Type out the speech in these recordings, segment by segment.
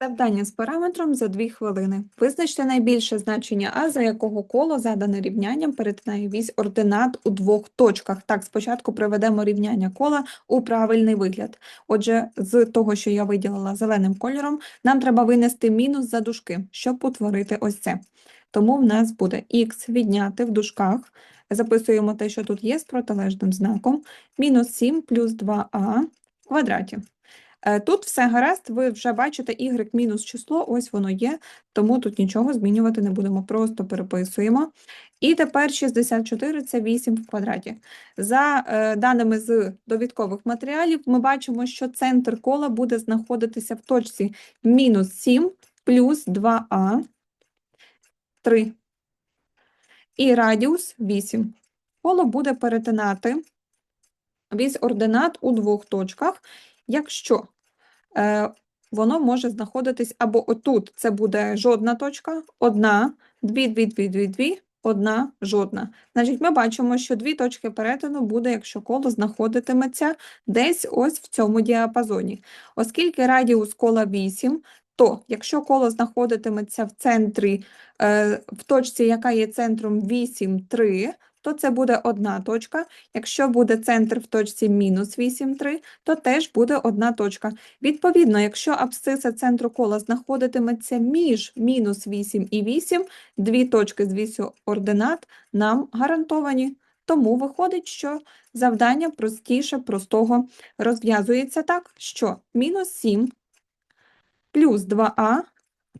Завдання з параметром за 2 хвилини. Визначте найбільше значення А, за якого коло задане рівнянням перетинає вісь ординат у двох точках. Так, спочатку приведемо рівняння кола у правильний вигляд. Отже, з того, що я виділила зеленим кольором, нам треба винести мінус за дужки, щоб утворити ось це. Тому в нас буде х відняти в дужках. Записуємо те, що тут є з протилежним знаком. Мінус 7 плюс 2а в квадраті. Е, Тут все гаразд, ви вже бачите y мінус число, ось воно є, тому тут нічого змінювати не будемо, просто переписуємо. І тепер 64 – це 8 в квадраті. За е, даними з довідкових матеріалів, ми бачимо, що центр кола буде знаходитися в точці мінус 7 плюс 2а, 3. І радіус 8. Коло буде перетинати вісь ординат у двох точках, якщо е, воно може знаходитись або отут, це буде жодна точка, одна, дві, дві, дві, дві, дві, одна, жодна. Значить, ми бачимо, що дві точки перетину буде, якщо коло знаходитиметься десь ось в цьому діапазоні. Оскільки радіус кола 8, то якщо коло знаходитиметься в центрі, е, в точці, яка є центром 8, 3, то це буде одна точка. Якщо буде центр в точці мінус 8, 3, то теж буде одна точка. Відповідно, якщо абсциса центру кола знаходитиметься між мінус 8 і 8, дві точки з вісю ординат нам гарантовані. Тому виходить, що завдання простіше простого розв'язується так, що мінус 7 плюс 2а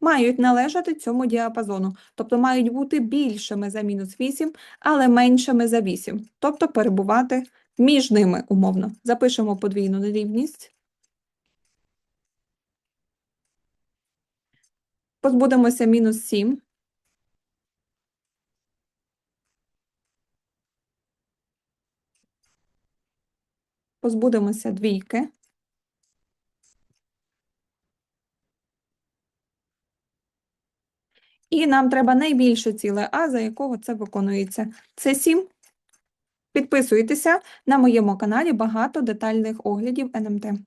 мають належати цьому діапазону, тобто мають бути більшими за мінус 8, але меншими за 8, тобто перебувати між ними умовно. Запишемо подвійну нерівність. Позбудемося мінус 7. Позбудемося двійки. І нам треба найбільше ціле А, за якого це виконується. Це 7. Підписуйтеся на моєму каналі багато детальних оглядів НМТ.